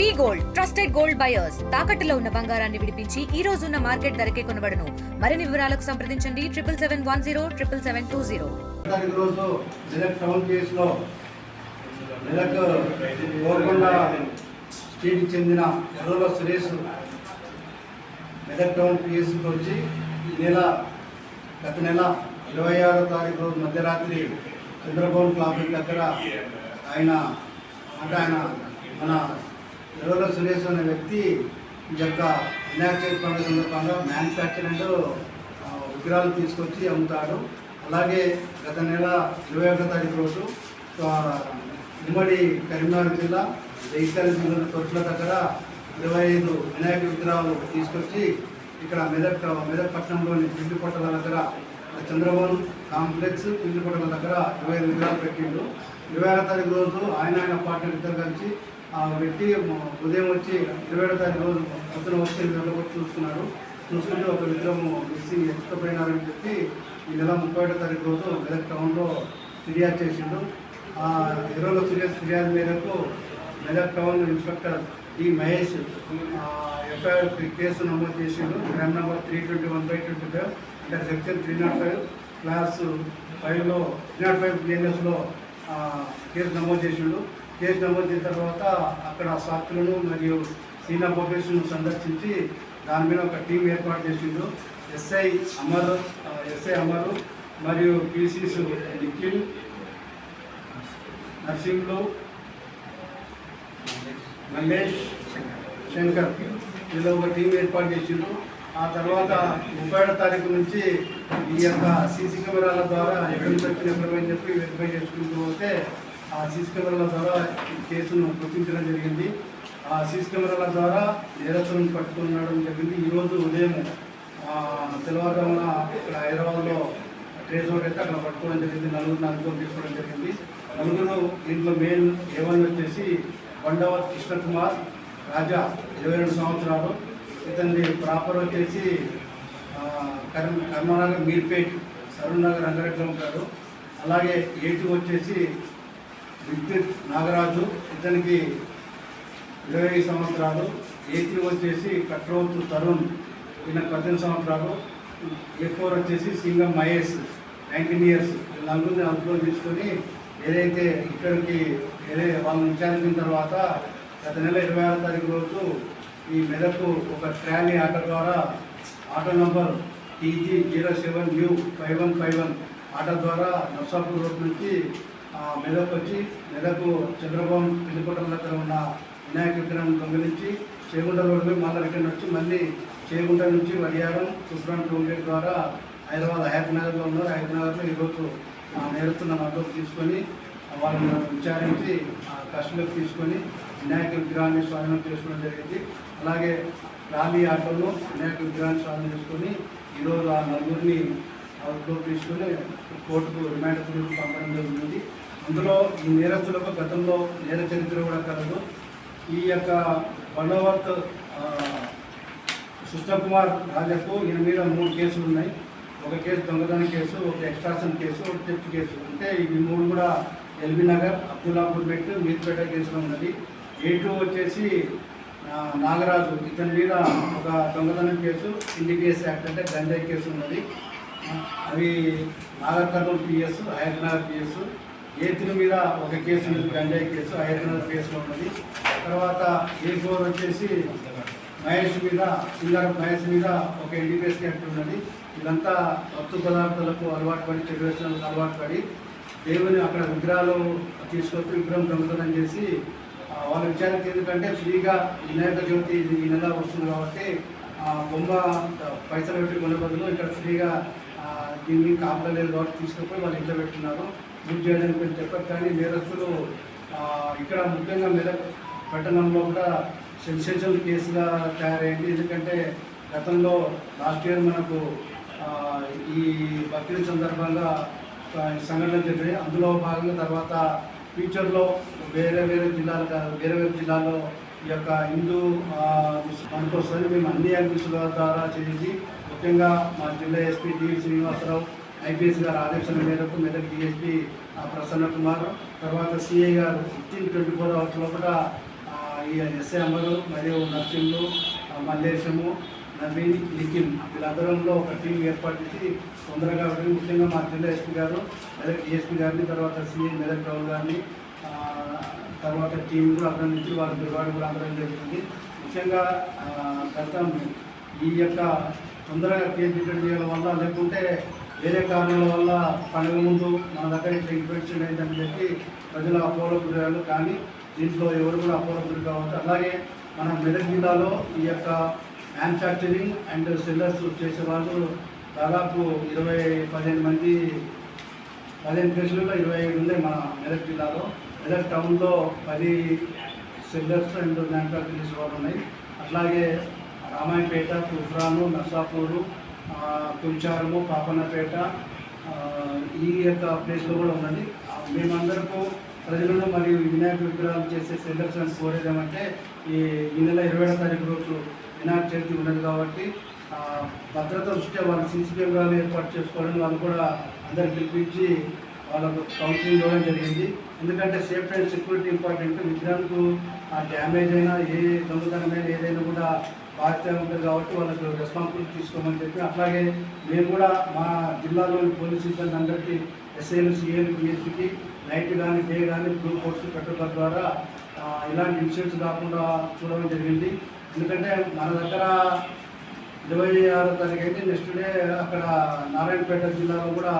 V gold trusted gold buyers తాకట్టులో ఉన్న బంగారాన్ని విడిపించి ఈ రోజు ఉన్న మార్కెట్ ధరకే కొనబడను. మరిన్ని వివరాలకు సంప్రదించండి. Triple seven one zero triple seven two zero. రోజు టౌన్ కేసులో మెదక్ చెందిన ఎర్రల సురేష్ మెదక్ టౌన్ పిఎస్కి వచ్చి ఈ నెల గత నెల ఇరవై ఆరో తారీఖు రోజు మధ్యరాత్రి చంద్రబాబు క్లాబ్ దగ్గర ఆయన అంటే ఆయన మన ఎర్రల సురేష్ అనే వ్యక్తి ఈ యొక్క వినాయక చవితి పండుగ సందర్భంగా మ్యానుఫ్యాక్చరింగ్ విగ్రహాలు తీసుకొచ్చి అమ్ముతాడు. అలాగే గత నెల ఇరవై ఒకటో తారీఖు రోజు ఉమ్మడి కరీంనగర్ జిల్లా జగిత్యాల జిల్లా తొట్ల దగ్గర ఇరవై ఐదు వినాయక విగ్రహాలు తీసుకొచ్చి ఇక్కడ మెదక్ మెదక్ పట్టణంలోని పిండిపొట్టల దగ్గర చంద్రబాబు కాంప్లెక్స్ పిండిపొట్టల దగ్గర ఇరవై ఐదు విగ్రహాలు పెట్టిండు. ఇరవై ఆరో తారీఖు రోజు ఆయన ఆయన పార్టీ ఇద్దరు కలిసి ఆ వ్యక్తి ఉదయం వచ్చి ఇరవై ఏడో తారీఖు రోజు పొద్దున వచ్చి ఎనిమిది చూసుకున్నారు చూసుకున్నాడు. చూసుకుంటే ఒక విగ్రహం మిస్సింగ్ ఎత్తుకుపోయినారని చెప్పి ఈ నెల ముప్పై ఏడో తారీఖు రోజు మెదక్ టౌన్లో ఫిర్యాదు చేసిండు. ఆ ఇరవై ఫిర్యాదు ఫిర్యాదు మేరకు Medak town inspector D Mahesh FIR case నమోదు చేసిండు. Crime number three twenty one by twenty five అంటే section three not five clause ఫైవ్లో త్రీ నాట్ ఫైవ్ బిఎన్ఎస్లో కేసు నమోదు చేసిండు. కేసు నమోదు చేసిన తర్వాత అక్కడ సాక్షులను మరియు సీనా పోలీసులను సందర్శించి దాని మీద ఒక టీం ఏర్పాటు చేసిండు ఎస్ఐ అమర్ ఎస్ఐ అమరు మరియు పీసీస్ నిఖిల్ నర్సింహులు మల్లేష్ శంకర్ వీళ్ళు ఒక టీం ఏర్పాటు చేసిండ్రు. ఆ తర్వాత ముప్పై ఏడో తారీఖు నుంచి ఈ యొక్క సీసీ కెమెరాల ద్వారా ఎక్కడి నుంచి వచ్చిన ఎక్కడమని చెప్పి వెరిఫై చేసుకుంటూ పోతే ఆ సీసీ కెమెరాల ద్వారా ఈ కేసును గుర్తించడం జరిగింది. ఆ సీసీ కెమెరాల ద్వారా నేరస్తులను పట్టుకున్నాడం జరిగింది. ఈరోజు ఉదయం ఆ, తెల్లవారుజామున ఇక్కడ హైదరాబాద్లో ట్రేస్ అవుట్ అయితే అక్కడ పట్టుకోవడం జరిగింది. నలుగురు నలుగురు తీసుకోవడం జరిగింది. నలుగురు దీంట్లో మెయిన్ ఏమని వచ్చేసి బండవర్ కృష్ణకుమార్ రాజా ఇరవై రెండు సంవత్సరాలు. ఇతని ప్రాపర్ వచ్చేసి కర్మ కర్మనగర్ మీర్పేట్ సరూర్ నగర్ రంగారెడ్డిలో ఉంటాడు. అలాగే ఏటు వచ్చేసి విద్యుత్ నాగరాజు ఇతనికి ఇరవై ఐదు సంవత్సరాలు. ఏసీ వచ్చేసి కట్రోత్ తరుణ్ ఈయన పద్దెనిమిది సంవత్సరాలు. ఎఫోర్ వచ్చేసి సింగం మహేష్ నైన్టీన్ ఇయర్స్ నలుగురిని అదుపులో తీసుకొని ఏదైతే ఇక్కడికి ఏదే వాళ్ళని విచారించిన తర్వాత గత నెల ఇరవై ఆరో తారీఖు రోజు ఈ మెదకు ఒక ట్రాలీ ఆటో ద్వారా auto number TG zero seven U five one five one auto ద్వారా నర్సాపూర్ రోడ్ నుంచి మెదక్ వచ్చి మెదకు చంద్రబాబు పిల్లిపట్టల దగ్గర ఉన్న వినాయక విగ్రహం దొంగిలించి చేగుంట రోడ్డు మళ్ళీ రిటర్న్ వచ్చి మళ్ళీ చేగుంట నుంచి వడియారం సుబ్రాన్ టోల్గేట్ ద్వారా హైదరాబాద్ హైదరాబాద్లో ఉన్నారు. హైదరాబాద్లో ఈరోజు నేరుతున్న మద్దతు తీసుకొని వాళ్ళని విచారించి ఆ, కస్టడీలోకి తీసుకొని వినాయక విగ్రహాన్ని స్వాధీనం చేసుకోవడం జరిగింది. అలాగే రాలీ ఆటోలో వినాయక విగ్రహాన్ని స్వాధీనం చేసుకొని ఈరోజు ఆ నలుగురిని అవుట్లో తీసుకుని కోర్టుకు రిమాండ్ గురించి పంపడం జరుగుతుంది అందులో ఈ నేరస్తులకు గతంలో నేర చరిత్ర కూడా కలదు. ఈ యొక్క బండోవర్త్ కుమార్ రాజాకు ఈయన మీద మూడు కేసులు ఉన్నాయి. ఒక కేసు దొంగతనం కేసు ఒక ఎక్స్ట్రాషన్ కేసు ఒక థెఫ్ట్ కేసు. అంటే ఇవి మూడు కూడా ఎల్బీ నగర్ అబ్దుల్లాపూర్ మెట్ మీర్పేట కేసులో ఉన్నది. ఏ టూ వచ్చేసి నాగరాజు ఇతని మీద ఒక దొంగతనం కేసు ఇండిపిఎస్ యాక్ట్ అంటే గంజాయి కేసు ఉన్నది. అవి Nagarkurnool PS Hyderabad PS. ఏతుల మీద ఒక కేసు ఉన్నది గంజాయి కేసు. హైదరాబాద్ కేసులో ఉన్నది. తర్వాత ఏ ఫోర్ వచ్చేసి మహేష్ మీద సింగారం మహేష్ మీద ఒక ఎన్డీపీఎస్ క్యాంప్ ఉన్నది. ఇదంతా మత్తు పదార్థాలకు అలవాటు పడి టెలివిజన్లకు అలవాటు పడి దేవుని అక్కడ విగ్రహాలు తీసుకొచ్చి విగ్రహం దొంగతనం చేసి వాళ్ళ విచారణకి ఎందుకంటే ఫ్రీగా వినాయక చవితి ఈ నెల వస్తుంది కాబట్టి బొమ్మ పైసలు పెట్టి కొనే బదులు ఇక్కడ ఫ్రీగా దీన్ని కాపలా లేదు తీసుకుపోయి వాళ్ళు ఇంట్లో పెట్టున్నారు. పూజ చేయడానికి కొంచెం చెప్పారు. కానీ నేరస్తులు ఇక్కడ ముఖ్యంగా మెదక్ పట్టణంలో కూడా సెన్సేషన్ కేసుగా తయారైంది. ఎందుకంటే గతంలో లాస్ట్ ఇయర్ మనకు ఈ బక్రీద్ సందర్భంగా సంఘటన ఈ జరిగాయి అందులో భాగంగా తర్వాత ఫ్యూచర్లో వేరే వేరే జిల్లాలు వేరే వేరే జిల్లాలో ఈ యొక్క హిందూ మనకు వస్తుంది మేము అన్ని యాంగిల్స్ల ద్వారా చేసి ముఖ్యంగా మా జిల్లా ఎస్పీ డి శ్రీనివాసరావు ఐపీఎస్ గారి ఆదేశాల మేరకు మెదక్ డిఎస్పీ ప్రసన్న కుమార్ తర్వాత సిఐ గారు ఫిఫ్టీన్ ట్వంటీ ఫోర్ అవర్స్ లోపల ఈ ఎస్ఐ ఎస్ఏ మరియు నర్సింహులు మల్లేశము నవీన్ నిఖిల్ వీళ్ళందరంలో ఒక టీం ఏర్పాటు చేసి తొందరగా వెళ్ళి ముఖ్యంగా మా జిల్లా ఎస్పీ గారు మెదక్ డిఎస్పీ గారిని తర్వాత సిఐ మెదక్ రావు గారిని తర్వాత టీం కూడా అభినందించి వాళ్ళ దిగుబడి కూడా అందడం జరుగుతుంది. ముఖ్యంగా గతం ఈ యొక్క తొందరగా కేసు చేయడం వల్ల లేకుంటే వేరే కారణాల వల్ల పండుగ ముందు మన దగ్గర ఇట్లా ఇన్ఫెక్షన్ అయిందని చెప్పి ప్రజలు అపోలో గురయ్యారు కానీ దీంట్లో ఎవరు కూడా అపోలో గురి కావచ్చు అలాగే మన మెదక్ జిల్లాలో ఈ యొక్క మ్యానుఫ్యాక్చరింగ్ అండ్ సెల్లర్స్ చేసే వాళ్ళు దాదాపు ఇరవై పదిహేను మంది పదిహేను కేసులలో ఇరవై ఐదు ఉన్నాయి మన మెదక్ జిల్లాలో. మెదక్ టౌన్లో పది సెల్లర్స్ అండ్ మ్యానుఫ్యాక్చరింగ్ చేసే వాళ్ళు ఉన్నాయి. అట్లాగే రామాయణపేట కుఫ్రాను నర్సాపూరు తుంచారము పాపన్నపేట ఈ యొక్క ప్లేస్లో కూడా ఉన్నది మేమందరకు ప్రజలను మరియు వినాయక విగ్రహాలు చేసే సెల్లర్స్ అని ఈ ఈ నెల ఇరవై ఏడో తారీఖు రోజు వినాయక చవితి ఉన్నది కాబట్టి భద్రత దృష్ట్యా వాళ్ళు సీసీ కెమెరాలు ఏర్పాటు చేసుకోవాలని వాళ్ళు కూడా అందరికి పిలిపించి వాళ్ళకు కౌన్సిలింగ్ ఇవ్వడం జరిగింది. ఎందుకంటే సేఫ్టీ అండ్ సెక్యూరిటీ ఇంపార్టెంట్. విగ్రహానికి ఆ డ్యామేజ్ అయినా ఏ దొంగతనమైన ఏదైనా కూడా పార్టీ ఉంటుంది కాబట్టి వాళ్ళకు రెస్పాన్సిబిలిటీ తీసుకోమని చెప్పి అట్లాగే మేము కూడా మా జిల్లాలోని పోలీస్ సిబ్బంది అందరికీ ఎస్ఐలు సిఐలు బిఎస్సికి నైట్ కానీ డే కానీ బ్లూ కోర్సు పెట్టడం ద్వారా ఇలాంటి ఇన్సిడెంట్స్ రాకుండా చూడడం జరిగింది. ఎందుకంటే మన దగ్గర ఇరవై ఆరో తారీఖు అయితే నెక్స్ట్ డే అక్కడ నారాయణపేట జిల్లాలో కూడా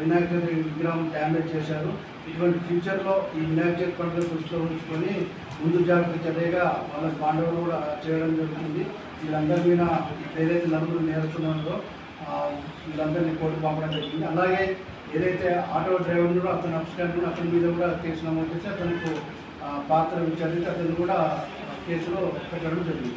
వినాయక చవితి విగ్రహం డ్యామేజ్ చేశారు. ఇటువంటి ఫ్యూచర్లో ఈ వినాయక చవితి పండుగ దృష్టిలో ఉంచుకొని ముందు జాగ్రత్త చర్యగా వాళ్ళ పాండవులు కూడా చేయడం జరుగుతుంది. వీళ్ళందరి మీద ఏదైతే నలుగురు నేర్చుకున్నారో వీళ్ళందరినీ కోర్టు పంపడం జరిగింది. అలాగే ఏదైతే ఆటో డ్రైవర్ కూడా అతను అప్స్టాండ్ కూడా అతని మీద కూడా కేసు నమోదు చేసి అతనికి పాత్ర విచారించి అతను కూడా కేసులో పెట్టడం జరిగింది.